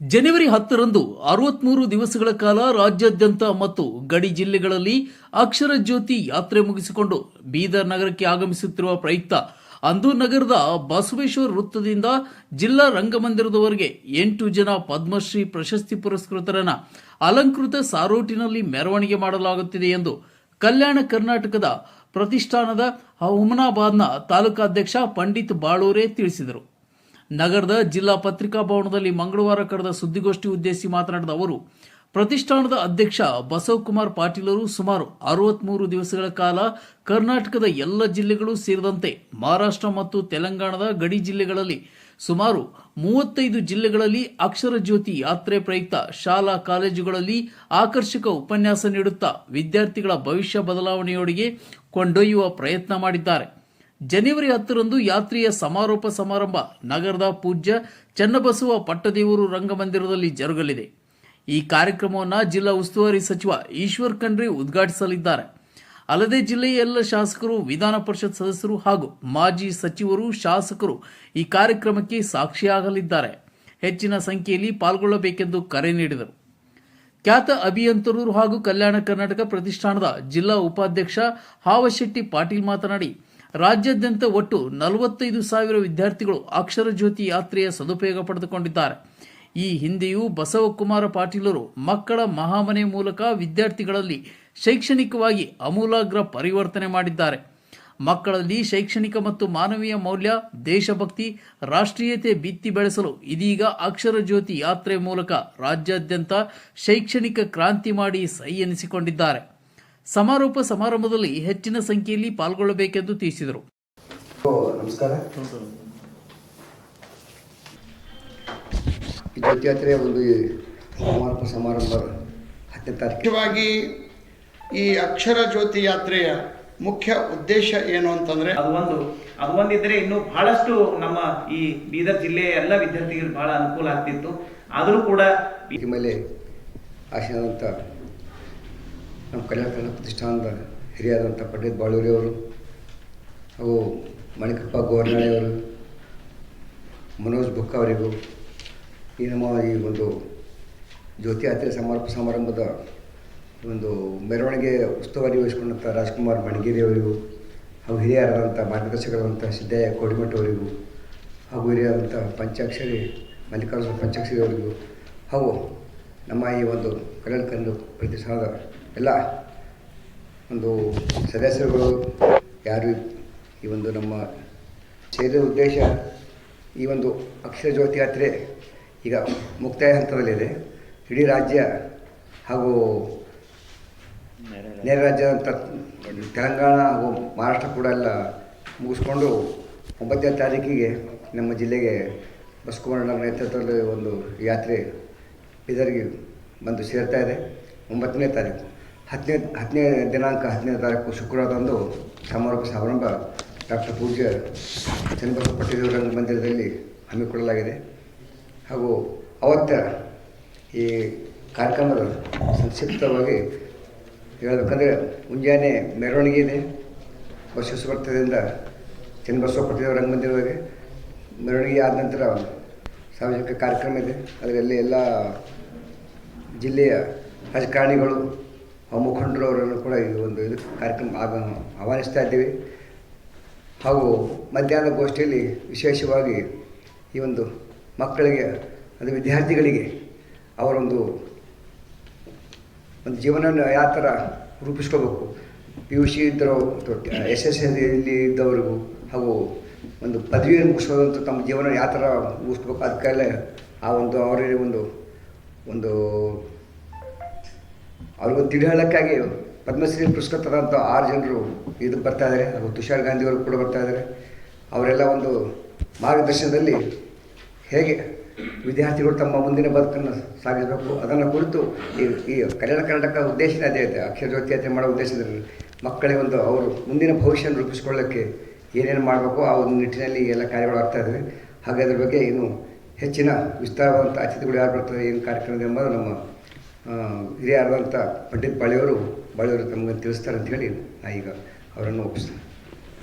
ಜನವರಿ ಹತ್ತರಂದು ಅರವತ್ಮೂರು ದಿವಸಗಳ ಕಾಲ ರಾಜ್ಯಾದ್ಯಂತ ಮತ್ತು ಗಡಿ ಜಿಲ್ಲೆಗಳಲ್ಲಿ ಅಕ್ಷರ ಜ್ಯೋತಿ ಯಾತ್ರೆ ಮುಗಿಸಿಕೊಂಡು ಬೀದರ್ ನಗರಕ್ಕೆ ಆಗಮಿಸುತ್ತಿರುವ ಪ್ರಯುಕ್ತ ಅಂದು ನಗರದ ಬಸವೇಶ್ವರ ವೃತ್ತದಿಂದ ಜಿಲ್ಲಾ ರಂಗಮಂದಿರದವರೆಗೆ ಎಂಟು ಜನ ಪದ್ಮಶ್ರೀ ಪ್ರಶಸ್ತಿ ಪುರಸ್ಕೃತರನ್ನ ಅಲಂಕೃತ ಸಾರೋಟಿನಲ್ಲಿ ಮೆರವಣಿಗೆ ಮಾಡಲಾಗುತ್ತಿದೆ ಎಂದು ಕಲ್ಯಾಣ ಕರ್ನಾಟಕದ ಪ್ರತಿಷ್ಠಾನದ ಹುಮನಾಬಾದ್ನ ತಾಲೂಕಾಧ್ಯಕ್ಷ ಪಂಡಿತ್ ಬಾಳೂರೆ ತಿಳಿಸಿದರು. ನಗರದ ಜಿಲ್ಲಾ ಪತ್ರಿಕಾ ಭವನದಲ್ಲಿ ಮಂಗಳವಾರ ಕರೆದ ಸುದ್ದಿಗೋಷ್ಠಿ ಉದ್ದೇಶಿಸಿ ಮಾತನಾಡಿದ ಅವರು, ಪ್ರತಿಷ್ಠಾನದ ಅಧ್ಯಕ್ಷ ಬಸವಕುಮಾರ್ ಪಾಟೀಲರು ಸುಮಾರು ಅರವತ್ಮೂರು ದಿವಸಗಳ ಕಾಲ ಕರ್ನಾಟಕದ ಎಲ್ಲ ಜಿಲ್ಲೆಗಳು ಸೇರಿದಂತೆ ಮಹಾರಾಷ್ಟ್ರ ಮತ್ತು ತೆಲಂಗಾಣದ ಗಡಿ ಜಿಲ್ಲೆಗಳಲ್ಲಿ ಸುಮಾರು ಮೂವತ್ತೈದು ಜಿಲ್ಲೆಗಳಲ್ಲಿ ಅಕ್ಷರ ಜ್ಯೋತಿ ಯಾತ್ರೆ ಪ್ರಯುಕ್ತ ಶಾಲಾ ಕಾಲೇಜುಗಳಲ್ಲಿ ಆಕರ್ಷಕ ಉಪನ್ಯಾಸ ನೀಡುತ್ತಾ ವಿದ್ಯಾರ್ಥಿಗಳ ಭವಿಷ್ಯ ಬದಲಾವಣೆಯೊಡೆಗೆ ಕೊಂಡೊಯ್ಯುವ ಪ್ರಯತ್ನ ಮಾಡಿದ್ದಾರೆ. ಜನವರಿ ಹತ್ತರಂದು ಯಾತ್ರೆಯ ಸಮಾರೋಪ ಸಮಾರಂಭ ನಗರದ ಪೂಜ್ಯ ಚನ್ನಬಸವ ಪಟ್ಟದೇವರು ರಂಗಮಂದಿರದಲ್ಲಿ ಜರುಗಲಿದೆ. ಈ ಕಾರ್ಯಕ್ರಮವನ್ನು ಜಿಲ್ಲಾ ಉಸ್ತುವಾರಿ ಸಚಿವ ಈಶ್ವರ್ ಖಂಡ್ರಿ ಉದ್ಘಾಟಿಸಲಿದ್ದಾರೆ. ಅಲ್ಲದೆ ಜಿಲ್ಲೆಯ ಎಲ್ಲ ಶಾಸಕರು, ವಿಧಾನ ಪರಿಷತ್ ಸದಸ್ಯರು ಹಾಗೂ ಮಾಜಿ ಸಚಿವರು, ಶಾಸಕರು ಈ ಕಾರ್ಯಕ್ರಮಕ್ಕೆ ಸಾಕ್ಷಿಯಾಗಲಿದ್ದಾರೆ. ಹೆಚ್ಚಿನ ಸಂಖ್ಯೆಯಲ್ಲಿ ಪಾಲ್ಗೊಳ್ಳಬೇಕೆಂದು ಕರೆ ನೀಡಿದರು. ಖ್ಯಾತ ಅಭಿಯಂತರರು ಹಾಗೂ ಕಲ್ಯಾಣ ಕರ್ನಾಟಕ ಪ್ರತಿಷ್ಠಾನದ ಜಿಲ್ಲಾ ಉಪಾಧ್ಯಕ್ಷ ಹಾವಶೆಟ್ಟಿ ಪಾಟೀಲ್ ಮಾತನಾಡಿ ರಾಜ್ಯಾದ್ಯಂತ ಒಟ್ಟು ನಲವತ್ತೈದು ಸಾವಿರ ವಿದ್ಯಾರ್ಥಿಗಳು ಅಕ್ಷರ ಜ್ಯೋತಿ ಯಾತ್ರೆಯ ಸದುಪಯೋಗ ಪಡೆದುಕೊಂಡಿದ್ದಾರೆ. ಈ ಹಿಂದೆಯೂ ಬಸವಕುಮಾರ ಪಾಟೀಲರು ಮಕ್ಕಳ ಮಹಾಮನೆ ಮೂಲಕ ವಿದ್ಯಾರ್ಥಿಗಳಲ್ಲಿ ಶೈಕ್ಷಣಿಕವಾಗಿ ಅಮೂಲಾಗ್ರ ಪರಿವರ್ತನೆ ಮಾಡಿದ್ದಾರೆ. ಮಕ್ಕಳಲ್ಲಿ ಶೈಕ್ಷಣಿಕ ಮತ್ತು ಮಾನವೀಯ ಮೌಲ್ಯ, ದೇಶಭಕ್ತಿ, ರಾಷ್ಟ್ರೀಯತೆ ಬಿತ್ತಿ ಬೆಳೆಸಲು ಇದೀಗ ಅಕ್ಷರ ಜ್ಯೋತಿ ಯಾತ್ರೆ ಮೂಲಕ ರಾಜ್ಯಾದ್ಯಂತ ಶೈಕ್ಷಣಿಕ ಕ್ರಾಂತಿ ಮಾಡಿ ಸೈ ಎನಿಸಿಕೊಂಡಿದ್ದಾರೆ. ಸಮಾರೋಪ ಸಮಾರಂಭದಲ್ಲಿ ಹೆಚ್ಚಿನ ಸಂಖ್ಯೆಯಲ್ಲಿ ಪಾಲ್ಗೊಳ್ಳಬೇಕೆಂದು ತಿಳಿಸಿದರು. ಓ, ನಮಸ್ಕಾರ. ಒಂದು ಸಮಾರೋಪ ಸಮಾರಂಭ ಹತ್ತನೇ ಈ ಅಕ್ಷರ ಜ್ಯೋತಿ ಯಾತ್ರೆಯ ಮುಖ್ಯ ಉದ್ದೇಶ ಏನು ಅಂತಂದ್ರೆ ಅದು ಒಂದು ಅದು ಒಂದಿದ್ರೆ ಇನ್ನು ಬಹಳಷ್ಟು ನಮ್ಮ ಈ ಬೀದರ್ ಜಿಲ್ಲೆಯ ಎಲ್ಲ ವಿದ್ಯಾರ್ಥಿಗಳಿಗೆ ಬಹಳ ಅನುಕೂಲ ಆಗ್ತಿತ್ತು. ಆದರೂ ಕೂಡ ಮೇಲೆ ಆಶೀನಂತ ನಮ್ಮ ಕಲ್ಯಾಣ ಕನ್ನಡ ಪ್ರತಿಷ್ಠಾನದ ಹಿರಿಯಾದಂಥ ಪಂಡಿತ್ ಬಾಳೂರಿಯವರು ಹಾಗೂ ಮಣಿಕಪ್ಪ ಗೋರ್ನಾಳೆಯವರು ಮನೋಜ್ ಬುಕ್ಕ ಅವರಿಗೂ ಈ ನಮ್ಮ ಈ ಒಂದು ಜ್ಯೋತಿ ಯಾತ್ರೆ ಸಮಾರೋಪ ಸಮಾರಂಭದ ಒಂದು ಮೆರವಣಿಗೆ ಉಸ್ತುವಾರಿ ವಹಿಸಿಕೊಂಡಂಥ ರಾಜ್ಕುಮಾರ್ ಮಣಗೇರಿ ಅವರಿಗೂ, ಹಾಗೂ ಹಿರಿಯರಾದಂಥ ಮಾರ್ಗದರ್ಶಕರಾದಂಥ ಸಿದ್ದಯ್ಯ ಕೋಡಿಮಠ ಅವರಿಗೂ, ಹಾಗೂ ಹಿರಿಯರಾದಂಥ ಪಂಚಾಕ್ಷರಿ, ಮಲ್ಲಿಕಾರ್ಜುನ ಪಂಚಾಕ್ಷರಿ ಅವರಿಗೂ, ಹಾಗೂ ನಮ್ಮ ಈ ಒಂದು ಕಲ್ಯಾಣ ಕಂದು ಪ್ರತಿಷ್ಠಾನದ ಎಲ್ಲ ಒಂದು ಸದಸ್ಯರುಗಳು ಯಾರು ಈ ಒಂದು ನಮ್ಮ ಸೇರಿದ ಉದ್ದೇಶ ಈ ಒಂದು ಅಕ್ಷರ ಜ್ಯೋತಿ ಯಾತ್ರೆ ಈಗ ಮುಕ್ತಾಯ ಹಂತದಲ್ಲಿದೆ. ಇಡೀ ರಾಜ್ಯ ಹಾಗೂ ನೆರೆ ರಾಜ್ಯ ತೆಲಂಗಾಣ ಹಾಗೂ ಮಹಾರಾಷ್ಟ್ರ ಕೂಡ ಎಲ್ಲ ಮುಗಿಸ್ಕೊಂಡು ಒಂಬತ್ತನೇ ತಾರೀಕಿಗೆ ನಮ್ಮ ಜಿಲ್ಲೆಗೆ ಬಸವಕುಮಾರನ ನೇತೃತ್ವದಲ್ಲಿ ಒಂದು ಯಾತ್ರೆ ಬೀದರ್ಗೆ ಬಂದು ಸೇರ್ತಾ ಇದೆ. ಒಂಬತ್ತನೇ ತಾರೀಕು. ಹತ್ತನೇ ಹತ್ತನೇ ದಿನಾಂಕ ಹತ್ತನೇ ತಾರೀಕು ಶುಕ್ರವಾರದಂದು ಸಮಾರೋಪ ಸಮಾರಂಭ ಡಾಕ್ಟರ್ ಪೂಜ್ಯ ಚನ್ನಬಸವ ಪಟ್ಟದೇವರ ರಂಗಮಂದಿರದಲ್ಲಿ ಹಮ್ಮಿಕೊಳ್ಳಲಾಗಿದೆ. ಹಾಗೂ ಅವತ್ತ ಈ ಕಾರ್ಯಕ್ರಮದ ಸಂಕ್ಷಿಪ್ತವಾಗಿ ಹೇಳಬೇಕಂದ್ರೆ ಮುಂಜಾನೆ ಮೆರವಣಿಗೆ ಇದೆ. ಬಸವೇಶ್ವರ ವೃತ್ತದಿಂದ ಚನ್ನಬಸವ ಪಟ್ಟದೇವರ ರಂಗಮಂದಿರವರೆಗೆ ಮೆರವಣಿಗೆ ಆದ ನಂತರ ಸಾರ್ವಜನಿಕ ಕಾರ್ಯಕ್ರಮ ಇದೆ. ಅದರಲ್ಲಿ ಎಲ್ಲ ಜಿಲ್ಲೆಯ ರಾಜಕಾರಣಿಗಳು ಹಾಗೂ ಮುಖಂಡರು ಅವರನ್ನು ಕೂಡ ಈ ಒಂದು ಇದು ಕಾರ್ಯಕ್ರಮ ಆಹ್ವಾನಿಸ್ತಾ ಇದ್ದೀವಿ. ಹಾಗೂ ಮಧ್ಯಾಹ್ನ ಗೋಷ್ಠಿಯಲ್ಲಿ ವಿಶೇಷವಾಗಿ ಈ ಒಂದು ಮಕ್ಕಳಿಗೆ, ಅದು ವಿದ್ಯಾರ್ಥಿಗಳಿಗೆ ಅವರೊಂದು ಒಂದು ಜೀವನವನ್ನು ಯಾವ ಥರ ರೂಪಿಸ್ಕೋಬೇಕು. ಪಿ ಯು ಸಿ ಇದ್ದರು ಎಸ್ ಎಸ್ ಎಲ್ಲಿ ಇದ್ದವರಿಗೂ ಹಾಗೂ ಒಂದು ಪದವಿಯನ್ನು ಮುಗಿಸೋದಂತ ತಮ್ಮ ಜೀವನ ಯಾವ ಥರ ಮುಗಿಸ್ಬೇಕು ಅದಕ್ಕೆಲ್ಲ ಆ ಒಂದು ಅವರಿಗೆ ಒಂದು ಒಂದು ಅವ್ರಿಗೊಂದು ತಿಳಿಹೇಳೋಕ್ಕಾಗಿ ಪದ್ಮಶ್ರೀ ಪುರಸ್ಕೃತರಾದಂಥ ಆರು ಜನರು ಇದು ಬರ್ತಾ ಇದ್ದಾರೆ ಹಾಗೂ ತುಷಾರ್ ಗಾಂಧಿ ಅವರು ಕೂಡ ಬರ್ತಾ ಇದ್ದಾರೆ ಅವರೆಲ್ಲ ಒಂದು ಮಾರ್ಗದರ್ಶನದಲ್ಲಿ ಹೇಗೆ ವಿದ್ಯಾರ್ಥಿಗಳು ತಮ್ಮ ಮುಂದಿನ ಬದುಕನ್ನು ಸಾಗಿಸಬೇಕು, ಅದನ್ನು ಕುರಿತು ಈ ಈ ಕಲ್ಯಾಣ ಕರ್ನಾಟಕ ಉದ್ದೇಶನೇ ಅದೇ ಇದೆ ಅಕ್ಷರ ಜ್ಯೋತಿ ಮಾಡೋ ಉದ್ದೇಶದಲ್ಲಿ ಮಕ್ಕಳಿಗೆ ಒಂದು ಅವರು ಮುಂದಿನ ಭವಿಷ್ಯನ ರೂಪಿಸ್ಕೊಳ್ಳೋಕ್ಕೆ ಏನೇನು ಮಾಡಬೇಕು, ಆ ಒಂದು ನಿಟ್ಟಿನಲ್ಲಿ ಎಲ್ಲ ಕಾರ್ಯಗಳು ಆಗ್ತಾ ಇದ್ದಾವೆ ಹಾಗೆ ಅದ್ರ ಬಗ್ಗೆ ಇನ್ನು ಹೆಚ್ಚಿನ ವಿಸ್ತಾರವಾದಂಥ ಅತಿಥಿಗಳು ಯಾರು ಬರ್ತಾರೆ, ಏನು ಕಾರ್ಯಕ್ರಮ ಎಂಬುದು ನಮ್ಮ ಹಿರಿಯರಾದಂಥ ಪಂಡಿತ್ ಬಾಳಿಯವರು ಬಾಳಿಯವರು ತಮಗೆ ತಿಳಿಸ್ತಾರೆ ಅಂತ ಹೇಳಿ ನಾ ಈಗ ಅವರನ್ನು ಒಪ್ಪಿಸ್ತೇನೆ.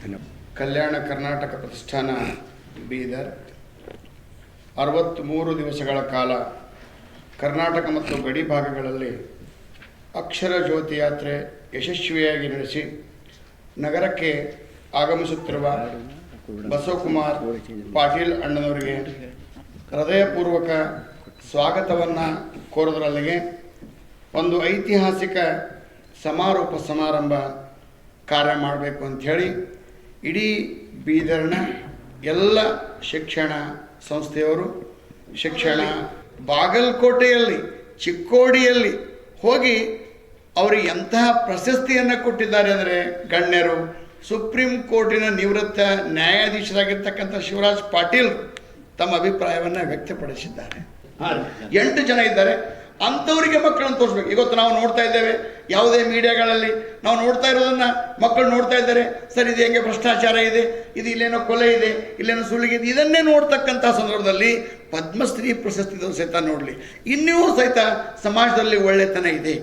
ಧನ್ಯವಾದ. ಕಲ್ಯಾಣ ಕರ್ನಾಟಕ ಪ್ರತಿಷ್ಠಾನ ಬೀದರ್. ಅರವತ್ತ್ಮೂರು ದಿವಸಗಳ ಕಾಲ ಕರ್ನಾಟಕ ಮತ್ತು ಗಡಿ ಭಾಗಗಳಲ್ಲಿ ಅಕ್ಷರ ಜ್ಯೋತಿ ಯಾತ್ರೆ ಯಶಸ್ವಿಯಾಗಿ ನಡೆಸಿ ನಗರಕ್ಕೆ ಆಗಮಿಸುತ್ತಿರುವ ಬಸವಕುಮಾರ್ ಪಾಟೀಲ್ ಅಣ್ಣನವರಿಗೆ ಹೃದಯಪೂರ್ವಕ ಸ್ವಾಗತವನ್ನು ಕೋರೋದರಲ್ಲಿಗೆ ಒಂದು ಐತಿಹಾಸಿಕ ಸಮಾರೋಪ ಸಮಾರಂಭ ಕಾರ್ಯ ಮಾಡಬೇಕು ಅಂಥೇಳಿ ಇಡೀ ಬೀದರ್ನ ಎಲ್ಲ ಶಿಕ್ಷಣ ಸಂಸ್ಥೆಯವರು ಶಿಕ್ಷಣ ಬಾಗಲಕೋಟೆಯಲ್ಲಿ ಚಿಕ್ಕೋಡಿಯಲ್ಲಿ ಹೋಗಿ ಅವರಿಗೆ ಎಂತಹ ಪ್ರಶಸ್ತಿಯನ್ನು ಕೊಟ್ಟಿದ್ದಾರೆ ಅಂದರೆ ಗಣ್ಯರು ಸುಪ್ರೀಂ ಕೋರ್ಟಿನ ನಿವೃತ್ತ ನ್ಯಾಯಾಧೀಶರಾಗಿರ್ತಕ್ಕಂಥ ಶಿವರಾಜ್ ಪಾಟೀಲ್ ತಮ್ಮ ಅಭಿಪ್ರಾಯವನ್ನು ವ್ಯಕ್ತಪಡಿಸಿದ್ದಾರೆ. ಎಂಟು ಜನ ಇದ್ದಾರೆ. ಅಂಥವರಿಗೆ ಮಕ್ಕಳನ್ನು ತೋರಿಸ್ಬೇಕು. ಇವತ್ತು ನಾವು ನೋಡ್ತಾ ಇದ್ದೇವೆ, ಯಾವುದೇ ಮೀಡಿಯಾಗಳಲ್ಲಿ ನಾವು ನೋಡ್ತಾ ಇರೋದನ್ನ ಮಕ್ಕಳು ನೋಡ್ತಾ ಇದ್ದಾರೆ. ಸರ್, ಇದು ಹೆಂಗೆ ಭ್ರಷ್ಟಾಚಾರ ಇದೆ? ಇದು ಇಲ್ಲೇನೋ ಕೊಲೆ ಇದೆ? ಇಲ್ಲೇನೋ ಸುಳ್ಳಿಗೆ ಇದೆ? ಇದನ್ನೇ ನೋಡ್ತಕ್ಕಂಥ ಸಂದರ್ಭದಲ್ಲಿ ಪದ್ಮಶ್ರೀ ಪ್ರಶಸ್ತಿ ಸಹಿತ ನೋಡಲಿ. ಇನ್ನೂ ಸಹಿತ ಸಮಾಜದಲ್ಲಿ ಒಳ್ಳೆತನ ಇದೆ.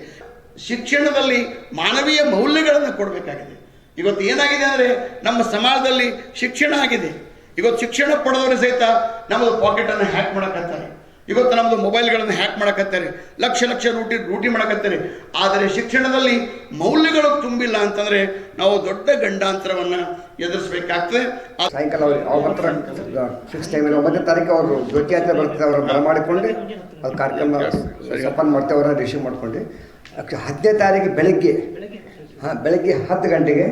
ಶಿಕ್ಷಣದಲ್ಲಿ ಮಾನವೀಯ ಮೌಲ್ಯಗಳನ್ನು ಕೊಡಬೇಕಾಗಿದೆ. ಇವತ್ತು ಏನಾಗಿದೆ ಅಂದರೆ, ನಮ್ಮ ಸಮಾಜದಲ್ಲಿ ಶಿಕ್ಷಣ ಆಗಿದೆ. ಇವತ್ತು ಶಿಕ್ಷಣ ಪಡೆದವರು ಸಹಿತ ನಮ್ಮದು ಪಾಕೆಟನ್ನು ಹ್ಯಾಕ್ ಮಾಡಕತ್ತಾರೆ ಇವತ್ತು ನಮ್ಮದು ಮೊಬೈಲ್ಗಳನ್ನು ಹ್ಯಾಕ್ ಮಾಡಕತ್ತಾರೆ. ಲಕ್ಷ ಲಕ್ಷ ರೂಟಿ ರೂಟಿ ಮಾಡಕತ್ತಾರೆ. ಆದರೆ ಶಿಕ್ಷಣದಲ್ಲಿ ಮೌಲ್ಯಗಳು ತುಂಬಿಲ್ಲ ಅಂತಂದರೆ ನಾವು ದೊಡ್ಡ ಗಂಡಾಂತರವನ್ನು ಎದುರಿಸಬೇಕಾಗ್ತದೆ. ಸಾಯಂಕಾಲ ಅವ್ರು ಫಿಕ್ಸ್ ಟೈಮಲ್ಲಿ ಒಂಬತ್ತನೇ ತಾರೀಕು ಅವರು ಜ್ಯೋತಿ ಬರ್ತದೆ ಬರ್ತಾರೆ ಅವ್ರು ಬರಮಾಡಿಕೊಂಡು ಅದು ಕಾರ್ಯಕ್ರಮ ಸಂಪನ್ನ ಮಾಡ್ತೇವೆ ಅವರನ್ನು ರಿಸೀವ್ ಮಾಡ್ಕೊಂಡು ಹತ್ತನೇ ತಾರೀಕು ಬೆಳಗ್ಗೆ ಹಾಂ ಬೆಳಗ್ಗೆ ಹತ್ತು ಗಂಟೆಗೆ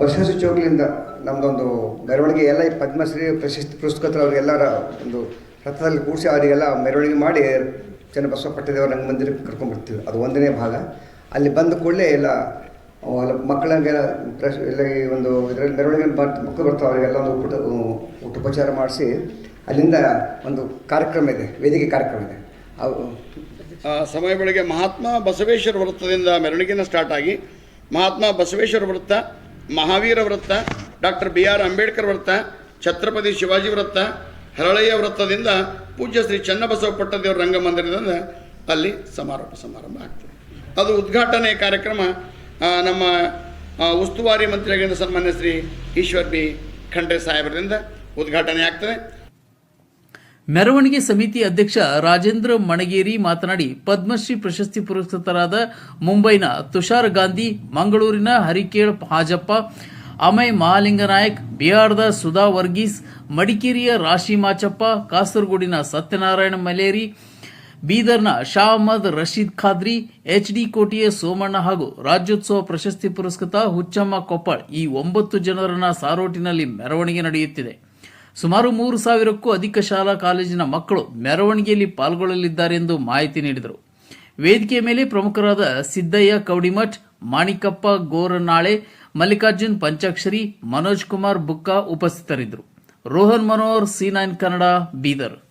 ಬಸವೇಶ್ವರ ಚೌಕಿಯಿಂದ ನಮ್ಮದೊಂದು ಮೆರವಣಿಗೆ ಎಲ್ಲ ಈ ಪದ್ಮಶ್ರೀ ಪ್ರಶಸ್ತಿ ಪುರಸ್ಕೃತರ ಅವರಿಗೆಲ್ಲರ ಒಂದು ರಥದಲ್ಲಿ ಕೂಡಿಸಿ ಅವರಿಗೆಲ್ಲ ಮೆರವಣಿಗೆ ಮಾಡಿ ಚೆನ್ನಬಸವ ಪಟ್ಟದೇವರ ರಂಗ ಮಂದಿರಕ್ಕೆ ಕರ್ಕೊಂಡ್ಬರ್ತೀವಿ ಅದು ಒಂದನೇ ಭಾಗ. ಅಲ್ಲಿ ಬಂದ ಕೂಡಲೇ ಎಲ್ಲ ಮಕ್ಕಳಿಗೆಲ್ಲ ಪ್ರಶ್, ಎಲ್ಲ ಈ ಒಂದು ಇದರಲ್ಲಿ ಮೆರವಣಿಗೆ ಮಕ್ಕಳು ಬರ್ತಾವೆ, ಅವರಿಗೆಲ್ಲ ಒಂದು ಊಟ ಊಟೋಪಚಾರ ಮಾಡಿಸಿ ಅಲ್ಲಿಂದ ಒಂದು ಕಾರ್ಯಕ್ರಮ ಇದೆ, ವೇದಿಕೆ ಕಾರ್ಯಕ್ರಮ ಇದೆ. ಅವು ಸಮಯ ಬೆಳಗ್ಗೆ ಮಹಾತ್ಮ ಬಸವೇಶ್ವರ ವೃತ್ತದಿಂದ ಮೆರವಣಿಗೆನ ಸ್ಟಾರ್ಟ್ ಆಗಿ ಮಹಾತ್ಮ ಬಸವೇಶ್ವರ ವೃತ್ತ, ಮಹಾವೀರ ವೃತ್ತ, ಡಾಕ್ಟರ್ ಬಿ ಆರ್ ಅಂಬೇಡ್ಕರ್ ವೃತ್ತ, ಛತ್ರಪತಿ ಶಿವಾಜಿ ವೃತ್ತ ಹರಳಯ್ಯ ವೃತ್ತದಿಂದ ಪೂಜ್ಯ ಶ್ರೀ ಚನ್ನಬಸವ ಪಟ್ಟದೇವರ ರಂಗಮಂದಿರದಿಂದ ಅಲ್ಲಿ ಸಮಾರೋಪ ಸಮಾರಂಭ ಆಗ್ತದೆ. ಅದು ಉದ್ಘಾಟನೆ ಕಾರ್ಯಕ್ರಮ ನಮ್ಮ ಉಸ್ತುವಾರಿ ಮಂತ್ರಿಯಾಗಿದ್ದ ಸನ್ಮಾನ್ಯ ಶ್ರೀ ಈಶ್ವರ್ ಬಿ ಖಂಡ್ರೆ ಸಾಹೇಬರಿಂದ ಉದ್ಘಾಟನೆ ಆಗ್ತದೆ. ಮೆರವಣಿಗೆ ಸಮಿತಿ ಅಧ್ಯಕ್ಷ ರಾಜೇಂದ್ರ ಮಣಗೇರಿ ಮಾತನಾಡಿ, ಪದ್ಮಶ್ರೀ ಪ್ರಶಸ್ತಿ ಪುರಸ್ಕೃತರಾದ ಮುಂಬೈನ ತುಷಾರ್ ಗಾಂಧಿ, ಮಂಗಳೂರಿನ ಹರಿಕೇಳ್ ಹಾಜಪ್ಪ ಅಮಯ್ ಮಹಾಲಿಂಗನಾಯಕ್ ಬಿಹಾರದ ಸುಧಾ ವರ್ಗೀಸ್, ಮಡಿಕೇರಿಯ ರಾಶಿ ಮಾಚಪ್ಪ, ಕಾಸರಗೋಡಿನ ಸತ್ಯನಾರಾಯಣ ಮಲೇರಿ, ಬೀದರ್ನ ಶಾ ಅಹಮದ್ ರಶೀದ್ ಖಾದ್ರಿ ಎಚ್ ಡಿ ಕೋಟೆಯ ಸೋಮಣ್ಣ ಹಾಗೂ ರಾಜ್ಯೋತ್ಸವ ಪ್ರಶಸ್ತಿ ಪುರಸ್ಕೃತ ಹುಚ್ಚಮ್ಮ ಕೊಪ್ಪಳ್ ಈ ಒಂಬತ್ತು ಜನರನ್ನ ಸಾರೋಟಿನಲ್ಲಿ ಮೆರವಣಿಗೆ ನಡೆಯುತ್ತಿದೆ. ಸುಮಾರು ಮೂರು ಸಾವಿರಕ್ಕೂ ಅಧಿಕ ಶಾಲಾ ಕಾಲೇಜಿನ ಮಕ್ಕಳು ಮೆರವಣಿಗೆಯಲ್ಲಿ ಪಾಲ್ಗೊಳ್ಳಲಿದ್ದಾರೆಂದು ಮಾಹಿತಿ ನೀಡಿದರು. ವೇದಿಕೆಯ ಮೇಲೆ ಪ್ರಮುಖರಾದ ಸಿದ್ದಯ್ಯ ಕವಡಿಮಠ್ ಮಾಣಿಕಪ್ಪ, ಗೋರನಾಳೆ ಮಲ್ಲಿಕಾರ್ಜುನ್ ಪಂಚಾಕ್ಷರಿ ಮನೋಜ್ ಕುಮಾರ್ ಬುಕ್ಕ ಉಪಸ್ಥಿತರಿದ್ದರು. Rohan Manohar C nine Kannada Bidar.